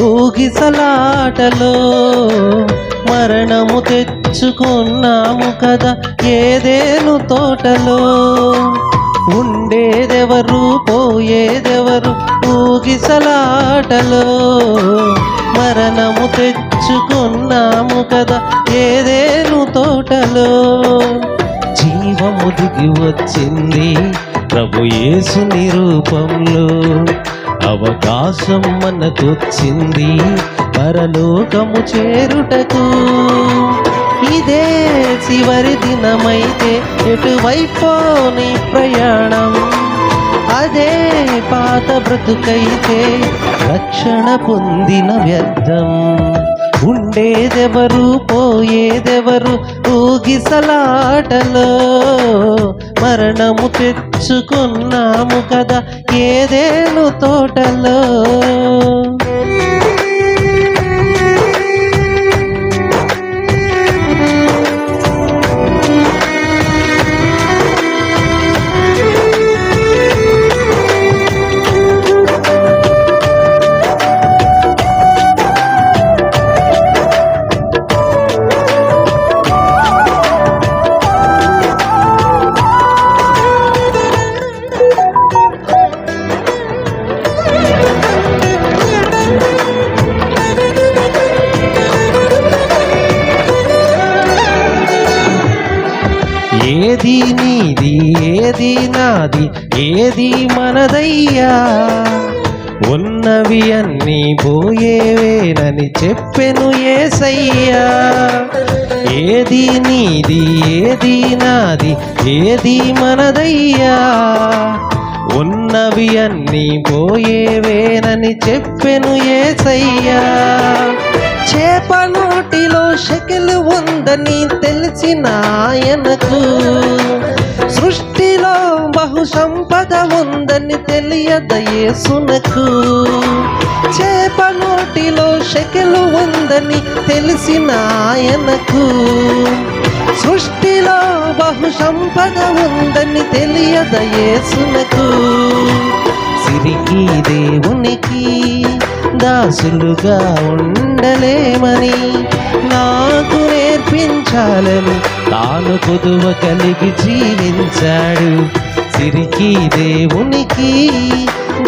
ఊగిసలాటలో మరణము తెచ్చుకున్నాము కదా ఏదేను తోటలో? ఉండేదెవరు? పోయేదెవరు? ఊగిసలాటలో మరణము తెచ్చుకున్నాము కదా ఏదేను తోటలో? జీవము దిగి వచ్చింది ప్రభు యేసు నిరూపంలో అవకాశం మనకొచ్చింది పరలోకము చేరుటకు. ఇదే చివరి దినమైతే ఎటువైపో నీ ప్రయాణం. అదే పాత బ్రతుకైతే రక్షణ పొందిన వ్యర్థం. ఉండేదెవరు పోయేదెవరు ఊగిసలాటలో మరణము తెచ్చుకున్నాము కదా ఏదేను తోటలో? ఏది నీది ఏది నాది ఏది మనదయ్యా? ఉన్నవి అన్నీ పోయేవేనని చెప్పెను ఏసయ్యా. ఏది నీది ఏది నాది ఏది మనదయ్యా? ఉన్నవి అన్నీ పోయేవేనని చెప్పెను ఏసయ్యా. చేప నోటిలో షకిలు ఉందని తెలిసిన ఆయనకు సృష్టిలో బహు సంపద ఉందని తెలియదయే యేసునకు చేప నోటిలో షకిలు ఉందని తెలిసిన ఆయనకు సృష్టిలో బహు సంపద ఉందని తెలియదయే యేసునకు. సిరికి దేవుని దాసులుగా ఉండలేమని నాకు నేర్పించాలని తాను కొదువ కలిగి జీవించాడు. సిరికి దేవునికి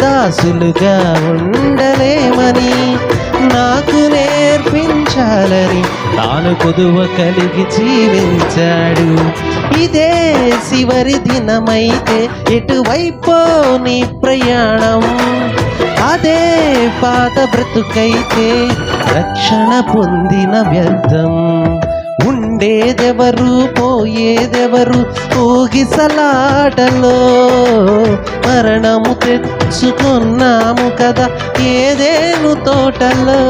దాసులుగా ఉండలేమని నాకు నేర్పించాలని తాను కొదువ కలిగి జీవించాడు. ఇదే చివరి దినమైతే ఎటువైపో నీ ప్రయాణం. అదే పాత బ్రతుకైతే రక్షణ పొందిన వ్యర్థం. ఉండేదెవరు పోయేదెవరు ఊగిసలాటలో మరణము తెచ్చుకున్నాము కదా ఏదేను తోటలో?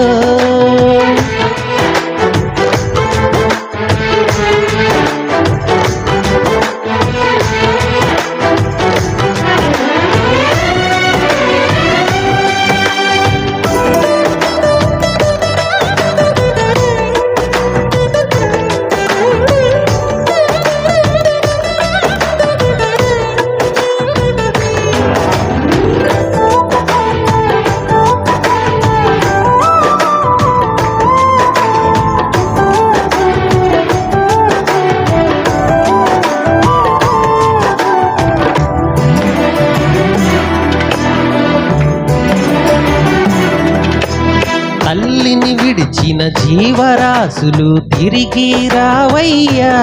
విడిచిన జీవరాశులు తిరిగి రావయ్యా.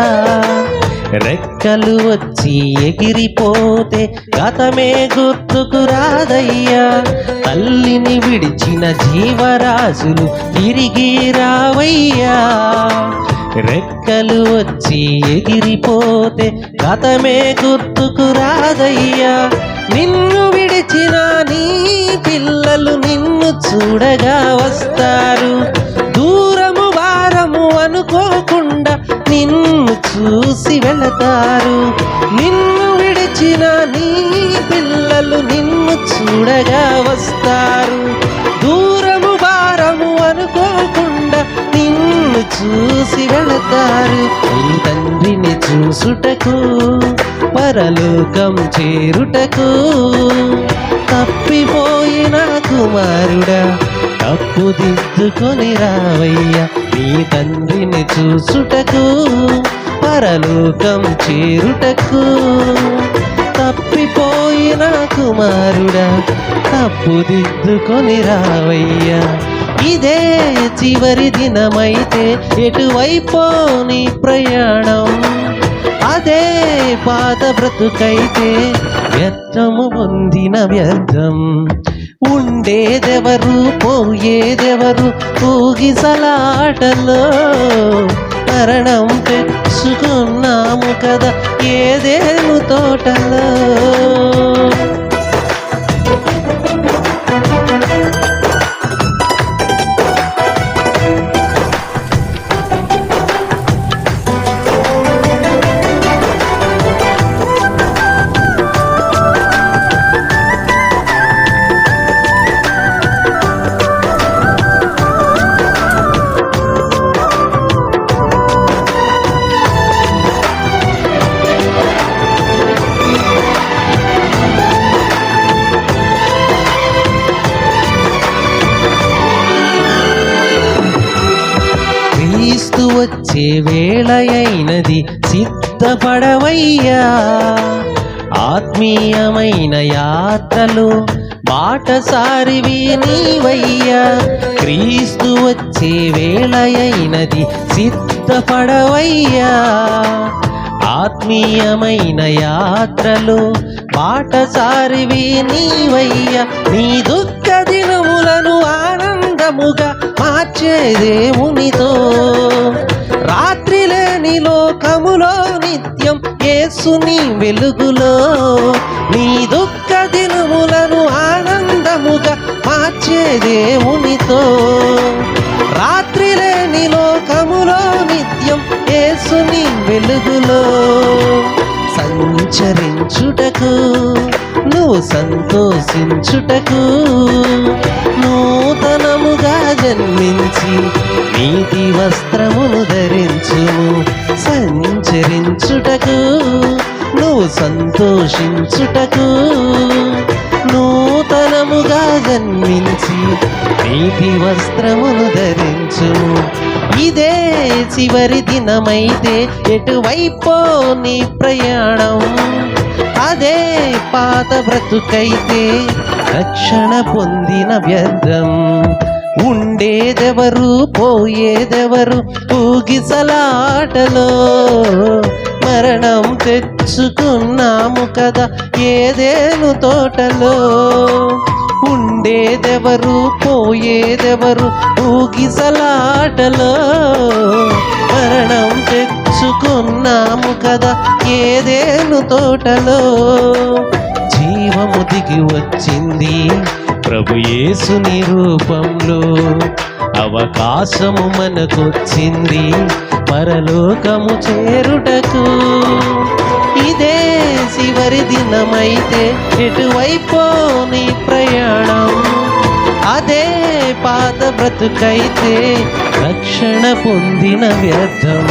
రెక్కలు వచ్చి ఎగిరిపోతే గతమే గుర్తుకు రాదయ్యా. తల్లిని విడిచిన జీవరాశులు తిరిగి రావయ్యా. రెక్కలు వచ్చి ఎగిరిపోతే గతమే గుర్తుకు రాదయ్యా. నిన్ను విడిచిన నీ పిల్లలు నిన్ను చూడగా వస్తారు. దూరము వారము అనుకోకుండా నిన్ను చూసి వెళతారు. నిన్ను విడిచిన నీ పిల్లలు నిన్ను చూడగా వస్తారు. దూరము వారము అనుకోకుండా నిన్ను చూసి వెళతారు. నీ తండ్రిని చూసుటకు పరలోకం చేరుటకు తప్పిపోయిన కుమారుడా తప్పు దిద్దుకొని రావయ్యా నీ తండ్రిని చూసుటకు పరలోకం చేరుటకు తప్పిపోయిన కుమారుడా తప్పు దిద్దుకొని రావయ్యా. ఇదే చివరి దినమైతే ఎటువైపో నీ ప్రయాణం. అదే పాత బ్రతుకైతే వ్యర్థము పొందిన వ్యర్థం. ఉండేదెవరు పోయేదెవరు ఊగిసలాటలో మరణం తెచ్చుకున్నాము కదా ఏదేను తోటలో. క్రీస్తు వచ్చే వేళయైనది సిద్ధపడవయ్యా. ఆత్మీయమైన యాత్రలు బాటసారివి నీవయ్యా. క్రీస్తు వచ్చే వేళయైనది సిద్ధపడవయ్యా. ఆత్మీయమైన యాత్రలు బాటసారివి నీవయ్యా. నీ దుఃఖ దినములను ఆనందముగా మార్చే దేవునితో. రాత్రి లేని లోకములో నిత్యం యేసుని వెలుగులో. నీ దుఃఖ దినములను ఆనందముగా మార్చే దేవునితో. రాత్రి లేని లోకములో నిత్యం యేసుని వెలుగులో. సంచరించుటకు నువ్వు సంతోషించుటకు నూతనముగా జన్మించి నీతి వస్త్రమును ధరించుము. సంచరించుటకు నువ్వు సంతోషించుటకు. నూతనముగా జన్మించి నీతి వస్త్రమును ధరించుము. ఇదే చివరి దినమైతే ఎటువైపో నీ ప్రయాణం. అదే పాత బ్రతుకైతే రక్షణ పొందిన వ్యర్థం. ఉండేదెవరు పోయేదెవరు? ఊగిసలాటలో మరణం తెచ్చుకున్నాము కదా ఏదేను తోటలో? ఉండేదెవరు పోయేదెవరు? ఊగిసలాటలో మరణం తెచ్చుకున్నాము కదా ఏదేను తోటలో? జీవము దిగి వచ్చింది ప్రభుయేసుని రూపంలో అవకాశము మనకొచ్చింది. పరలోకము చేరుటకు ఇదే చివరి దినమైతే ఎటువైపో నీ ప్రయాణం. అదే పాత బ్రతుకైతే రక్షణ పొందిన వ్యర్థం.